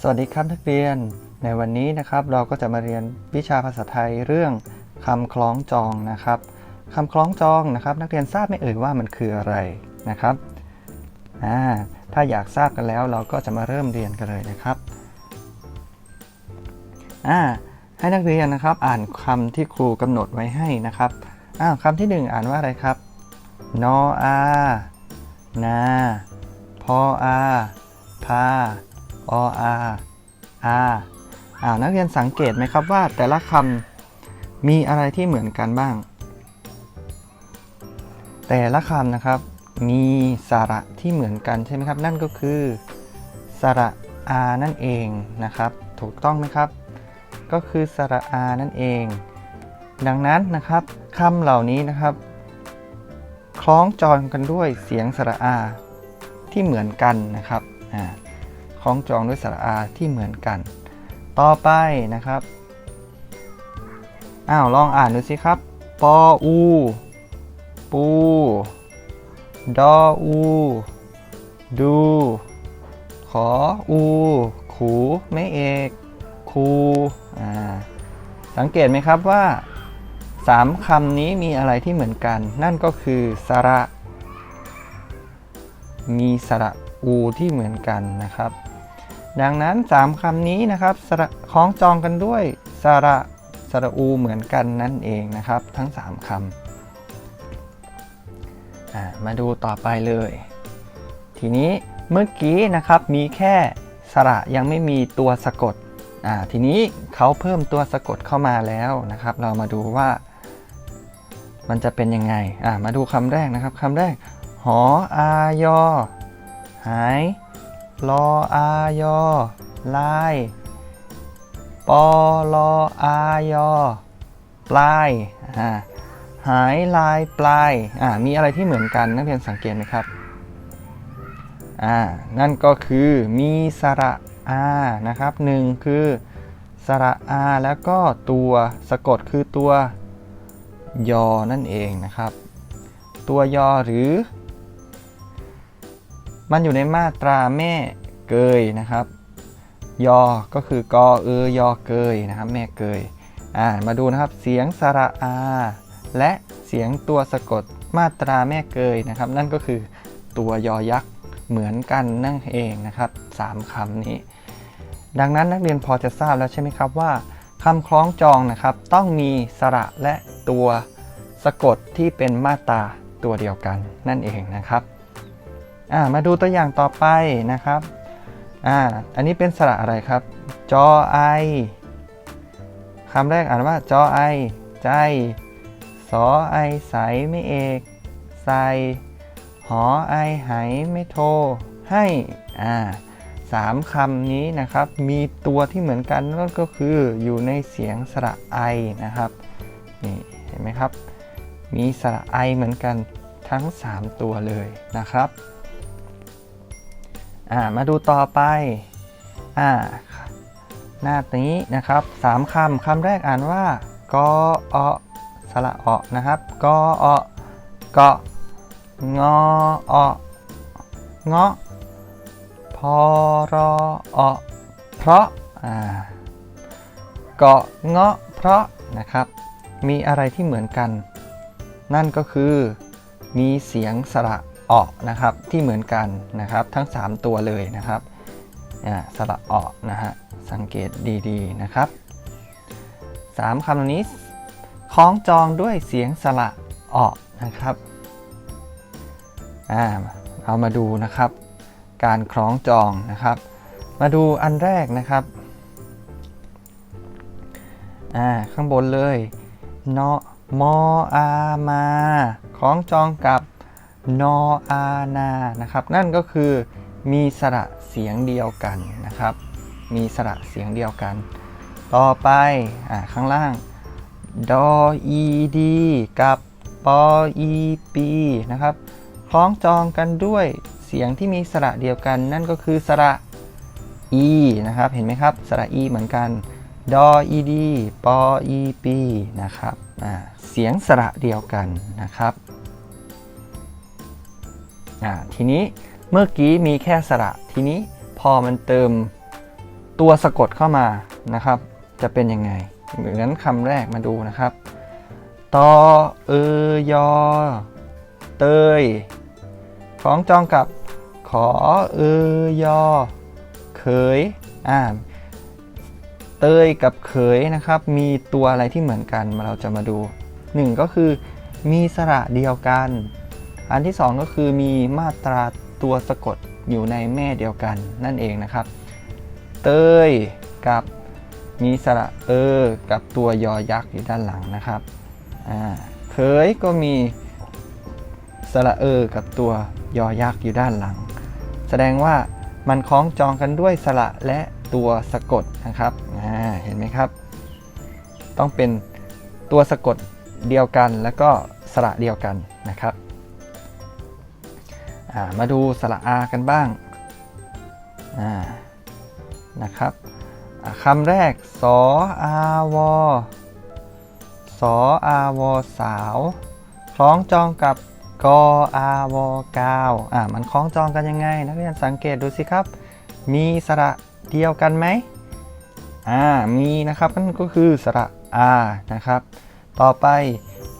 สวัสดีครับนักเรียน ในวันนี้นะครับเราก็จะมาเรียนวิชาภาษาไทยเรื่องคำคล้องจองนะครับคำคล้องจองนะครับ นักเรียนทราบไหมเอ่ยว่ามันคืออะไรนะครับอ่าถ้าอยากทราบกันแล้วเราก็จะมาเริ่มเรียนกันเลยนะครับอ่าให้นักเรียนนะครับอ่านคำที่ครูกำหนดไว้ให้นะครับอ่าคำที่หนึ่งอ่านว่าอะไรครับนออา นา พออา พา ออาอาอ่านักเรียนสังเกตไหมครับว่าแต่ละคำมีอะไรที่เหมือนกันบ้าง แต่ละคำนะครับ มีสระที่เหมือนกันใช่ไหมครับ นั่นก็คือสระอานั่นเองนะครับ ถูกต้องไหมครับ ก็คือสระอานั่นเอง ดังนั้นนะครับคำเหล่านี้นะครับ คล้องจองกันด้วยเสียงสระอาที่เหมือนกันนะครับอ่า คล้องจองด้วยสระอาที่เหมือนกัน ต่อไปนะครับ อ้าวลองอ่านดูสิครับ ปออู ปู ดออู ดู ขออู ขู ไม่เอก คูอ่าสังเกตไหมครับว่าสามคำนี้มีอะไรที่เหมือนกัน นั่นก็คือสระ มีสระอูที่เหมือนกันนะครับ ดังนั้น 3คำนี้นะครับคล้องจองกันด้วยสระสระอูเหมือนกันนั่นเองนะครับ ทั้ง 3คำอ่ามาดูต่อไปเลย ทีนี้เมื่อกี้นะครับมีแค่สระยังไม่มีตัวสะกดทีนี้เขาเพิ่มตัวสะกดเข้ามาแล้วนะครับ เรามาดูว่า มันจะเป็นยังไงมาดูคำแรกนะครับคำแรก หออายอหาย ลออายอลายปอลออายอปลายอ่าหายลายปลายอ่ามีอะไรที่เหมือนกันนักเรียนสังเกตไหมครับอ่านั่นก็คือมีสระอานะครับหนึ่งคือสระอาแล้วก็ตัวสะกดคือตัวยอนั่นเองนะครับ ตัวยอหรือ มันอยู่ในมาตราแม่เกยนะครับ ยอ ก็คือกอเออยอเกยนะครับ แม่เกยอ่ามาดูนะครับเสียงสระอา และเสียงตัวสะกดมาตราแม่เกยนะครับ นั่นก็คือตัวยอยักษ์เหมือนกันนั่นเองนะครับสามคำนี้ ดังนั้นนักเรียนพอจะทราบแล้วใช่ไหมครับว่าคำคล้องจองนะครับ ต้องมีสระและตัวสะกดที่เป็นมาตราตัวเดียวกันนั่นเองนะครับ อ่ามาดูตัวอย่างต่อไปนะครับอ่าอันนี้เป็นสระอะไรครับ จอไอคำแรกอ่านว่าจอไอใจ สอไอใสไม่เอกใสหอไอไหไม่โทให้อ่าสามคำนี้นะครับ มีตัวที่เหมือนกันนั่นก็คืออยู่ในเสียงสระไอนะครับนี่เห็นไหมครับ มีสระไอเหมือนกันทั้ง 3 ตัวเลยนะครับ อ่ามาดูต่อไปอ่าหน้านี้นะครับสามคำคำแรกอ่านว่ากออสระอนะครับกออเกาะงออเงาะพอรออเพราะอ่าเกาะเงาะเพราะนะครับ มีอะไรที่เหมือนกัน นั่นก็คือมีเสียงสระ ออกนะครับที่เหมือนกันนะครับทั้ง 3 ตัวเลยนะครับอ่าสระออกนะฮะสังเกตดีๆนะครับสามคำนี้คล้องจองด้วยเสียงสระออกนะครับอ่าเอามาดูนะครับ การคล้องจองนะครับ มาดูอันแรกนะครับอ่าข้างบนเลยเนาะมออามาคล้องจองกับ นออานานะครับ นั่นก็คือมีสระเสียงเดียวกันนะครับ มีสระเสียงเดียวกัน ต่อไปอ่าข้างล่างดออีดีกับปออีปีนะครับคล้องจองกันด้วยเสียงที่มีสระเดียวกัน นั่นก็คือสระอีนะครับ เห็นไหมครับสระอีเหมือนกันดออีดีปออีปีนะครับอ่าเสียงสระเดียวกันนะครับ อ่าทีนี้เมื่อกี้มีแค่สระ ทีนี้พอมันเติมตัวสะกดเข้ามานะครับ จะเป็นยังไงเหมือนคำแรกมาดูนะครับตอเอยอ เตยคล้องจองกับขอเอยอ เขยอ่าเตยกับเขยนะครับ มีตัวอะไรที่เหมือนกันมาเราจะมาดูหนึ่งก็คือมีสระเดียวกัน อันที่สองก็คือมีมาตราตัวสะกดอยู่ในแม่เดียวกันนั่นเองนะครับ เตยกับมีสระเออ กับตัวยอยักษ์อยู่ด้านหลังนะครับเคยก็มีสระเออ กับตัวยอยักษ์อยู่ด้านหลัง แสดงว่ามันคล้องจองกันด้วยสระและตัวสะกดนะครับเห็นไหมครับ ต้องเป็นตัวสะกดเดียวกันแล้วก็สระเดียวกันนะครับ มาดูสระอากันบ้างานะครับอ่าคำแรกสออาวอสออาวอสาวคล้องจองกับกออาวอกาวอ่ามันคล้องจองกันยังไง นักเรียนสังเกตดูสิครับ มีสระเดียวกันไหมอ่ามีนะครับนั่นก็คือสระอานะครับ ต่อไป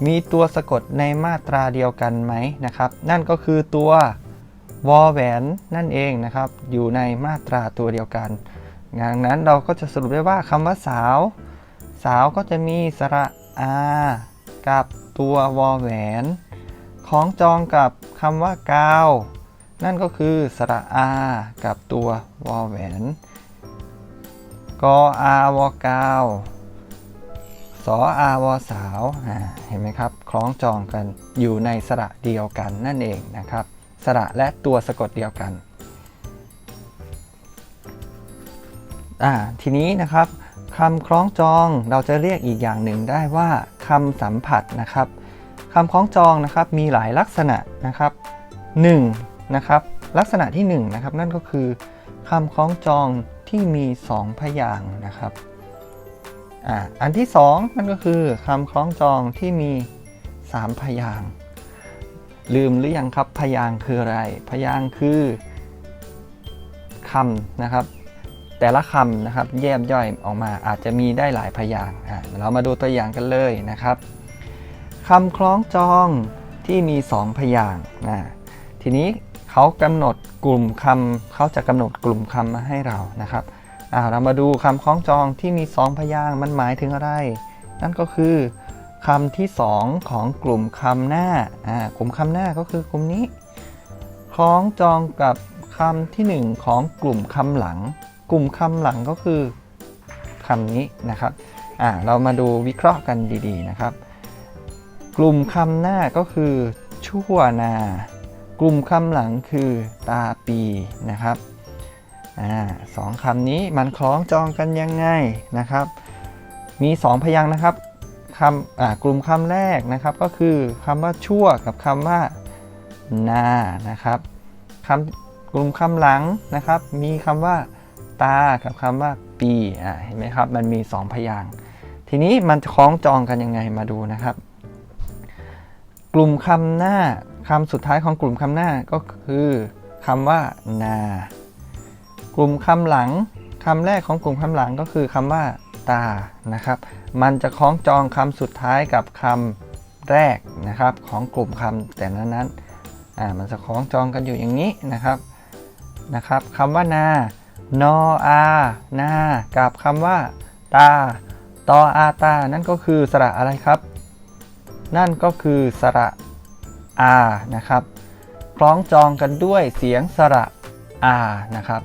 มีตัวสะกดในมาตราเดียวกันไหมนะครับ นั่นก็คือตัว วอแหวนนั่นเองนะครับ อยู่ในมาตราตัวเดียวกันดังนั้นเราก็จะสรุปได้ว่าคำว่าสาว สาวก็จะมีสระอากับตัววอแหวนคล้องจองกับคำว่ากาว นั่นก็คือสระอากับตัววอแหวนกออาวอกาวสออาวอสาว เห็นไหมครับ คล้องจองกันอยู่ในสระเดียวกันนั่นเองนะครับ สระและตัวสะกดเดียวกันอ่าทีนี้นะครับคำคล้องจองเราจะเรียกอีกอย่างหนึ่งได้ว่าคำสัมผัสนะครับคำคล้องจองนะครับมีหลายลักษณะนะครับ1นะครับลักษณะที่1นะครับนั่นก็คือคำคล้องจองที่มี 2 พยางค์นะครับอ่าอันที่ 2 นั่นก็คือคำคล้องจองที่มี 3 พยางค์ ลืมหรือยังครับ พยางค์คืออะไร พยางค์คือคำนะครับ แต่ละคำนะครับแยบย่อยออกมาอาจจะมีได้หลายพยางค์อะเรามาดูตัวอย่างกันเลยนะครับคำคล้องจองที่มี 2 พยางค์นะทีนี้เขากำหนดกลุ่มคำเขาจะกำหนดกลุ่มคำมาให้เรานะครับอ่าเรามาดูคำคล้องจองที่มี 2 พยางค์มันหมายถึงอะไร นั่นก็คือ คำที่ 2 ของกลุ่มคำหน้า อ่ากลุ่มคำหน้าก็คือกลุ่มนี้คล้องจองกับคำที่ 1 ของกลุ่มคำหลัง กลุ่มคำหลังก็คือคำนี้นะครับ อ่า เรามาดูวิเคราะห์กันดีๆนะครับ กลุ่มคำหน้าก็คือชั่วนา กลุ่มคำหลังคือตาปีนะครับ อ่าสองคำนี้มันคล้องจองกันยังไงนะครับ มี 2 พยางค์นะครับ คำกลุ่มคำแรกนะครับก็คือคำว่าชั่วกับคำว่านานะครับคำกลุ่มคำหลังนะครับ มีคำว่าตากับคำว่าปีเห็นไหมครับมันมี 2 พยางค์ทีนี้มันคล้องจองกันยังไงมาดูนะครับ กลุ่มคำหน้าคำสุดท้ายของกลุ่มคำหน้าก็คือคำว่านา กลุ่มคำหลังคำแรกของกลุ่มคำหลังก็คือคำว่า ตานะครับ มันจะคล้องจองคำสุดท้ายกับคำแรกนะครับของกลุ่มคำแต่นั้นนั้นอ่ามันจะคล้องจองกันอยู่อย่างนี้นะครับนะครับคำว่านานออานากับคำว่า ตาตออาตา นั่นก็คือสระอะไรครับ นั่นก็คือสระอานะครับคล้องจองกันด้วยเสียงสระอานะครับ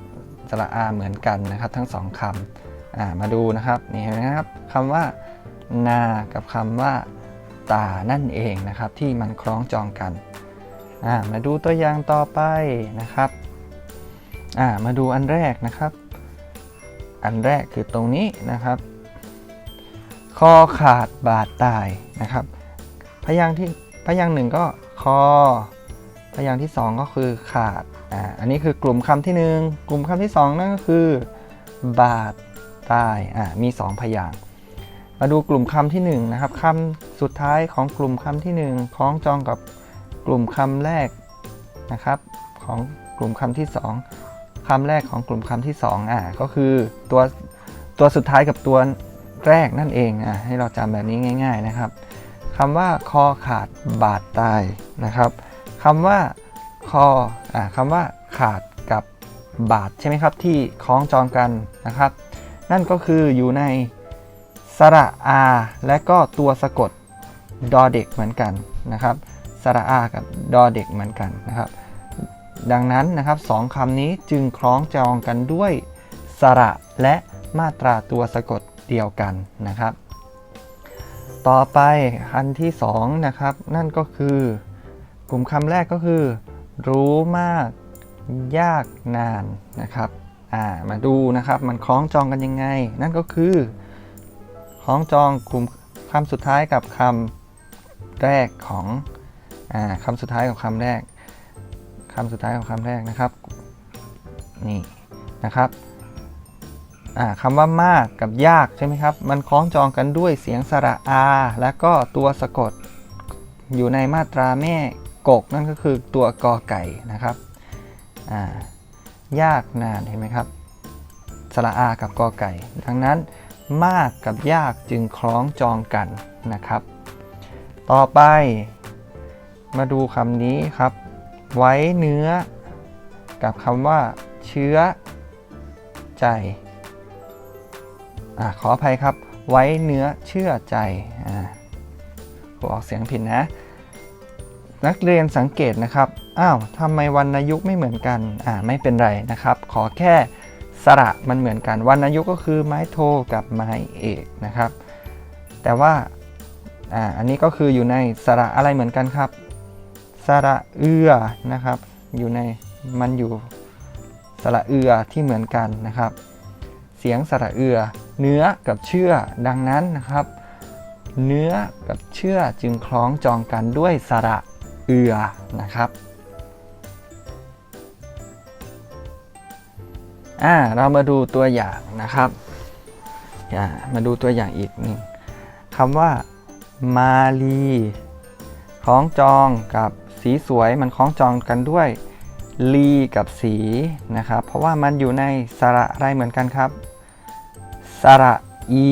สระอาเหมือนกันนะครับ ทั้งสองคำ มาดูนะครับนี่เห็นไหมครับคำว่านากับคำว่าตานั่นเองนะครับ ที่มันคล้องจองกันามาดูตัวอย่างต่อไปนะครับามาดูอันแรกนะครับ อันแรกคือตรงนี้นะครับคอขาดบาดตายนะครับ พยางค์ที่พยางค์หนึ่งก็คอ พยางค์ที่สองก็คือขาดอ่าอันนี้คือกลุ่มคำที่หนึ่งกลุ่มคำที่สองนั่นก็คือ บาด ตายอ่ามีสองพยางค์มาดูกลุ่มคำที่หนึ่งนะครับคำสุดท้ายของกลุ่มคำที่หนึ่งคล้องจองกับกลุ่มคำแรกนะครับของกลุ่มคำที่สองคำแรกของกลุ่มคำที่ 2อะก็คือตัวตัวสุดท้ายกับตัวแรกนั่นเองอะให้เราจำแบบนี้ง่าย ๆนะครับคำว่าคอขาดบาดตายนะครับคำว่าคออะคำว่าขาดกับบาดใช่ไหมครับที่คล้องจองกันนะครับ นั่นก็คืออยู่ในสระอาและก็ตัวสะกดดอเด็กเหมือนกันนะครับ สระอากับดอเด็กเหมือนกันนะครับ ดังนั้นนะครับสองคำนี้จึงคล้องจองกันด้วยสระและมาตราตัวสะกดเดียวกันนะครับ ต่อไปคันที่สองนะครับนั่นก็คือกลุ่มคำแรกก็คือ รู้มากยากนานนะครับ อ่ามาดูนะครับมันคล้องจองกันยังไง นั่นก็คือ คล้องจองกลุ่มคำสุดท้ายกับคำแรกของอ่าคำสุดท้ายของคำแรกคำสุดท้ายของคำแรกนะครับนี่นะครับอ่าคำว่ามากกับยากใช่ไหมครับ มันคล้องจองกันด้วยเสียงสระอา และก็ตัวสะกดอยู่ในมาตราแม่กกนั่นก็คือตัวกอไก่นะครับ อ่า ยากนานเห็นไหมครับสระอากับกอไก่ ดังนั้นมากกับยากจึงคล้องจองกันนะครับ ต่อไป มาดูคำนี้ครับ ไว้เนื้อ กับคำว่า เชื้อ ใจอ่าขออภัยครับ ไว้เนื้อเชื่อใจอ่าผมออกเสียงผิดนะ นักเรียนสังเกตนะครับ อ้าวทำไมวรรณยุกต์ไม่เหมือนกัน อ่า ไม่เป็นไรนะครับ ขอแค่สระมันเหมือนกัน วรรณยุกต์ก็คือไม้โทกับไม้เอกนะครับ แต่ว่า อ่า อันนี้ก็คืออยู่ในสระอะไรเหมือนกันครับ สระเอือนะครับ อยู่ใน มันอยู่สระเอือที่เหมือนกันนะครับ เสียงสระเอือ เนื้อกับเชื่อ ดังนั้นนะครับ เนื้อกับเชื่อจึงคล้องจองกันด้วยสระ เอือนะครับอ่าเรามาดูตัวอย่างนะครับอ่ามาดูตัวอย่างอีกหนึ่งคำว่ามาลีคล้องจองกับสีสวยมันคล้องจองกันด้วยลีกับสีนะครับ เพราะว่ามันอยู่ในสระอะไรเหมือนกันครับสระอี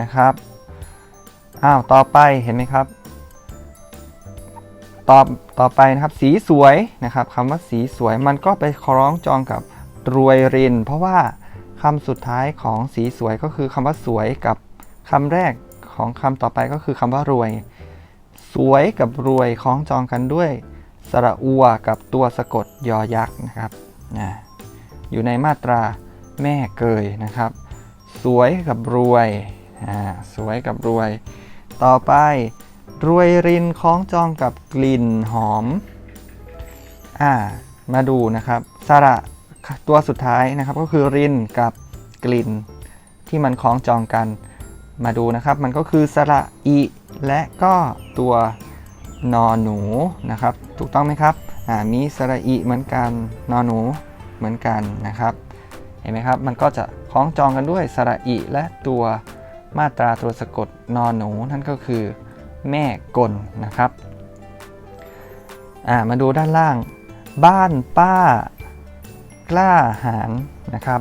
นะครับ อ้าว ต่อไปเห็นไหมครับ ต่อต่อไปนะครับสีสวยนะครับคำว่าสีสวยมันก็ไปคล้องจองกับรวยริน เพราะว่าคำสุดท้ายของสีสวยก็คือคำว่าสวยกับคำแรกของคำต่อไปก็คือคำว่ารวย สวยกับรวยคล้องจองกันด้วย สระอัวกับตัวสะกดยอยักษ์นะครับนะอยู่ในมาตราแม่เกยนะครับ สวยกับรวยอ่าสวยกับรวย ต่อไป รวยรินคล้องจองกับกลิ่นหอม อ่า มาดูนะครับสระตัวสุดท้ายนะครับก็คือรินกับกลิ่นที่มันคล้องจองกัน มาดูนะครับ มันก็คือสระอีและก็ตัวนอหนูนะครับ ถูกต้องไหมครับ อ่า มีสระอีเหมือนกันนอหนูเหมือนกันนะครับ เห็นไหมครับ มันก็จะคล้องจองกันด้วยสระอีและตัวมาตราตัวสะกดนอนหนูนั่นก็คือ แม่กลนะครับามาดูด้านล่าง บ้านป้ากล้าหาญนะครับ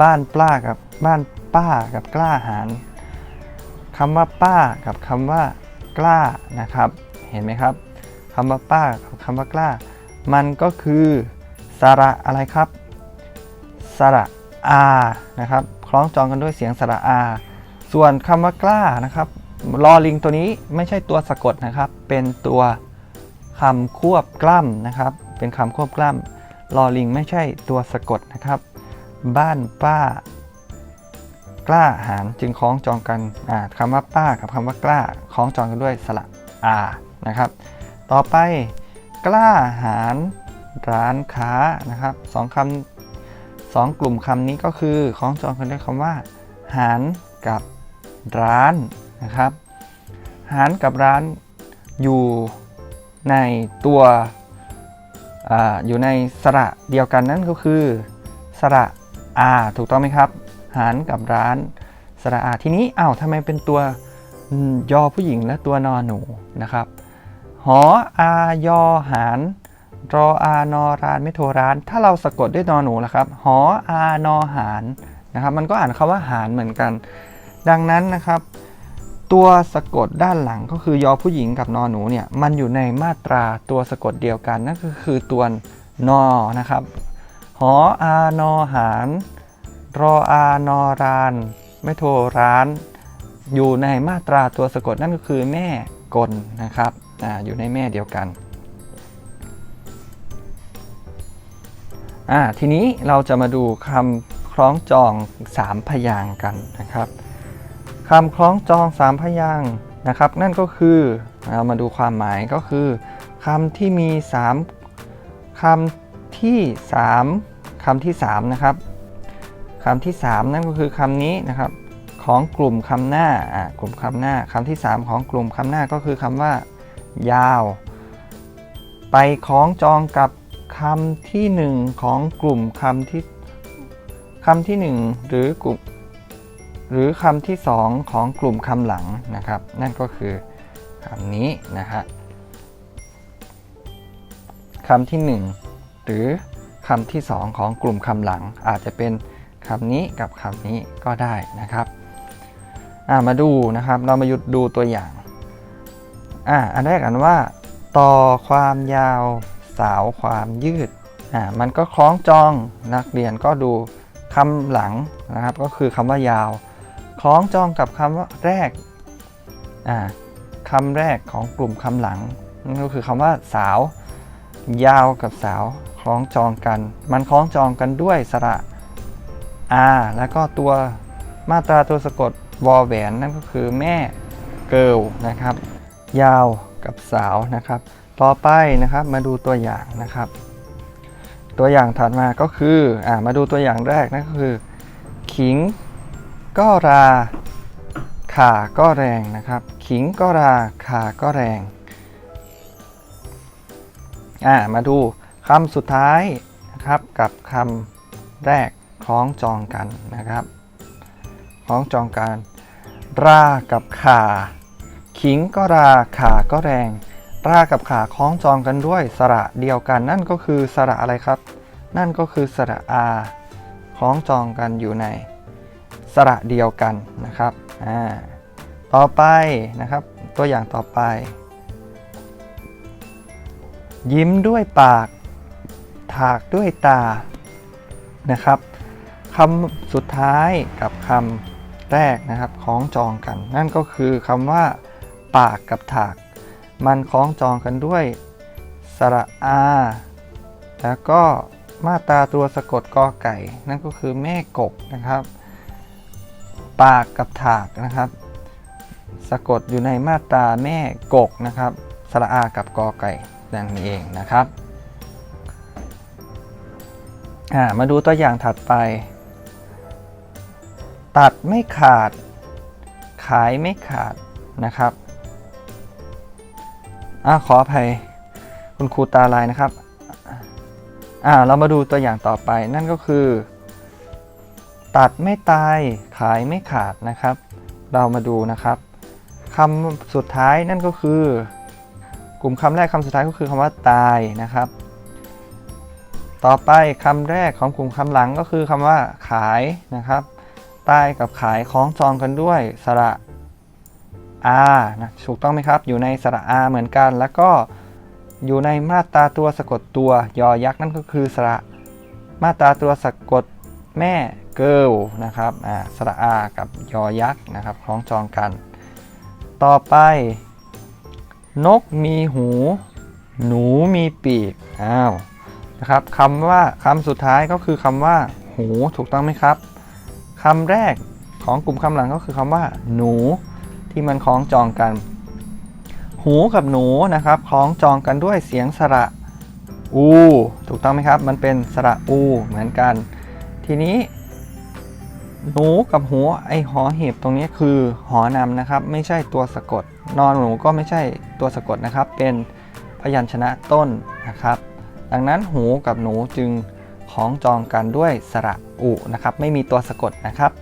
บ้านป้ากับบ้านป้ากับกล้าหาญคำว่าป้ากับคำว่ากล้านะครับ เห็นไหมครับคำว่าป้ากับคำว่ากล้า มันก็คือสระอะไรครับสระอานะครับ คล้องจองกันด้วยเสียงสระอา ส่วนคำว่ากล้านะครับ ลอลิงตัวนี้ไม่ใช่ตัวสะกดนะครับ เป็นตัวคำควบกล้ำนะครับ เป็นคำควบกล้ำลอลิงไม่ใช่ตัวสะกดนะครับ บ้านป้า กล้าหารจึงคล้องจองกันอ่าคำว่าป้ากับคำว่ากล้าคล้องจองกันด้วยสระอานะครับ ต่อไปกล้าหารร้านค้านะครับสองคำสองกลุ่มคำนี้ก็คือคล้องจองกันด้วยคำว่า หารกับร้าน นะครับ หารกับร้านอยู่ในตัวออยู่ในสระเดียวกันนั่นก็คือสระอาถูกต้องไหมครับ หารกับร้านสระอาทีนี้อ้าวทำไมเป็นตัวยอผู้หญิงและตัวนอหนูนะครับ หออายอหารรออานอรานไม่โทร้าน ถ้าเราสะกดด้วยนอหนูล่ะครับ หออานอหารนะครับ มันก็อ่านคำว่าหารเหมือนกัน ดังนั้นนะครับ ตัวสะกดด้านหลังก็คือยอผู้หญิงกับนอหนูเนี่ยมันอยู่ในมาตราตัวสะกดเดียวกันนั่นก็คือตัวนอนะครับหออานอหารรออานอรานไม่โทรร้าน อยู่ในมาตราตัวสะกดนั่นก็คือแม่กลนะครับอาอยู่ในแม่เดียวกันอ่าทีนี้เราจะมาดูคำคล้องจอง 3 พยางกันนะครับ คำคล้องจอง3พยางนะครับ นั่นก็คือเรามาดูความหมายก็คือคำที่มี3คำที่3คำที่3นะครับคำที่3นั่นก็คือคำนี้นะครับของกลุ่มคำหน้าอ่ากลุ่มคำหน้าคำที่ 3 ของกลุ่มคำหน้าก็คือคำว่า ยาว ไปคล้องจองกับคำที่ 1 ของกลุ่มคำที่คำที่ 1 หรือกลุ่ม หรือคำที่ 2 ของกลุ่มคำหลังนะครับ นั่นก็คือคำนี้นะฮะคำที่ 1 หรือคำที่ 2 ของกลุ่มคำหลัง อาจจะเป็นคำนี้กับคำนี้ก็ได้นะครับามาดูนะครับ เรามาหยุดดูตัวอย่างอ่าอันแรกอันว่า ต่อความยาวสาวความยืดอ่ามันก็คล้องจองนักเรียนก็ดูคำหลังนะครับ ก็คือคำว่ายาว คล้องจองกับคำว่าแรกอ่าคำแรกของกลุ่มคำหลังนั่นก็คือคำว่าสาว ยาวกับสาวคล้องจองกัน มันคล้องจองกันด้วยสระอาแล้วก็ตัวมาตราตัวสะกดวอแหวนนั่นก็คือแม่เกิลนะครับ ยาวกับสาวนะครับ ต่อไปนะครับมาดูตัวอย่างนะครับ ตัวอย่างถัดมาก็คืออ่ามาดูตัวอย่างแรกนั่นก็คือ ขิง ก็ราขาก็แรงนะครับ ขิงก็ราขาก็แรงอ่ามาดูคำสุดท้ายนะครับกับคำแรกคล้องจองกันนะครับคล้องจองกัน รากับขาขิงก็ราขาก็แรง รากับขาคล้องจองกันด้วยสระเดียวกัน นั่นก็คือสระอะไรครับ นั่นก็คือสระอาคล้องจองกันอยู่ใน สระเดียวกันนะครับอ่าต่อไปนะครับตัวอย่างต่อไป ยิ้มด้วยปาก ถากด้วยตานะครับคำสุดท้ายกับคำแรกนะครับคล้องจองกัน นั่นก็คือคำว่าปากกับถาก มันคล้องจองกันด้วยสระอา แล้วก็มาตราตัวสะกดกอไก่ นั่นก็คือแม่กบนะครับ ปากกับถากนะครับ สะกดอยู่ในมาตราแม่กกนะครับสระอากับกอไก่นั่นเองนะครับมาดูตัวอย่างถัดไป ตัดไม่ขาด ขายไม่ขาดนะครับอขออภัยคุณครูตาลายนะครับเรามาดูตัวอย่างต่อไปนั่นก็คือ ตัดไม่ตายขายไม่ขาดนะครับ เรามาดูนะครับคำสุดท้ายนั่นก็คือ กลุ่มคำแรกคำสุดท้ายก็คือคำว่าตายนะครับ ต่อไปคำแรกของกลุ่มคำหลังก็คือคำว่าขายนะครับใต้กับขายคล้องจองกันด้วยสระอานะถูกต้องไหมครับ อยู่ในสระอาเหมือนกัน แล้วก็อยู่ในมาตราตัวสะกดตัวยอยักษ์นั่นก็คือสระมาตราตัวสะกดแม่ เกิลนะครับอ่าสระอากับยอยักษ์นะครับคล้องจองกัน ต่อไป นกมีหู หนูมีปีกอ้าวนะครับคำว่าคำสุดท้ายก็คือคำว่า หูถูกต้องไหมครับคำแรกของกลุ่มคำหลังก็คือคำว่า หนูที่มันคล้องจองกัน หูกับหนูนะครับคล้องจองกันด้วยเสียงสระอู ถูกต้องไหมครับ มันเป็นสระอูเหมือนกัน ทีนี้ หนูกับหูไอหอเห็บตรงนี้คือหอนำนะครับ ไม่ใช่ตัวสะกด นอนหนูก็ไม่ใช่ตัวสะกดนะครับ เป็นพยัญชนะต้นนะครับ ดังนั้นหูกับหนูจึงคล้องจองกันด้วยสระอุนะครับ ไม่มีตัวสะกดนะครับ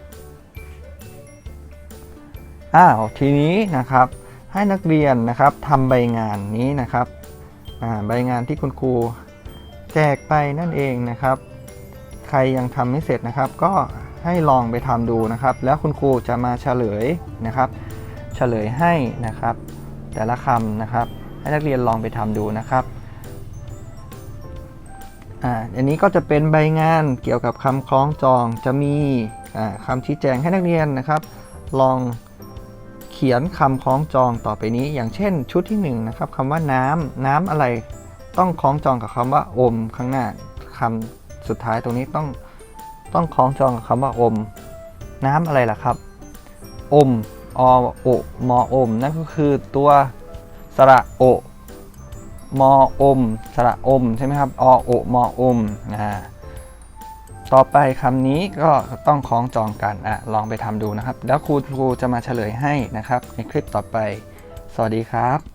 อ้าวทีนี้นะครับให้นักเรียนนะครับทำใบงานนี้นะครับใบงานที่คุณครูแจกไปนั่นเองนะครับ ใครยังทำไม่เสร็จนะครับก็ ให้ลองไปทำดูนะครับ แล้วคุณครูจะมาเฉลยนะครับ เฉลยให้นะครับ แต่ละคำนะครับ ให้นักเรียนลองไปทำดูนะครับอ่าอันนี้ก็จะเป็นใบงานเกี่ยวกับคำคล้องจองจะมีอ่าคำชี้แจงให้นักเรียนนะครับ ลองเขียนคำคล้องจองต่อไปนี้ อย่างเช่นชุดที่หนึ่งนะครับคำว่าน้ำน้ำอะไรต้องคล้องจองกับคำว่าอมข้างหน้าคำสุดท้ายตรงนี้ต้อง ต้องคล้องจองกับคำว่าอม น้ำอะไรล่ะครับ อมอโอมออม นั่นก็คือตัวสระโอมออม สระอม ใช่ไหมครับ อโอมออมนะต่อไปคำนี้ก็ต้องคล้องจองกันอะลองไปทำดูนะครับ แล้วครูครูจะมาเฉลยให้นะครับ ในคลิปต่อไป สวัสดีครับ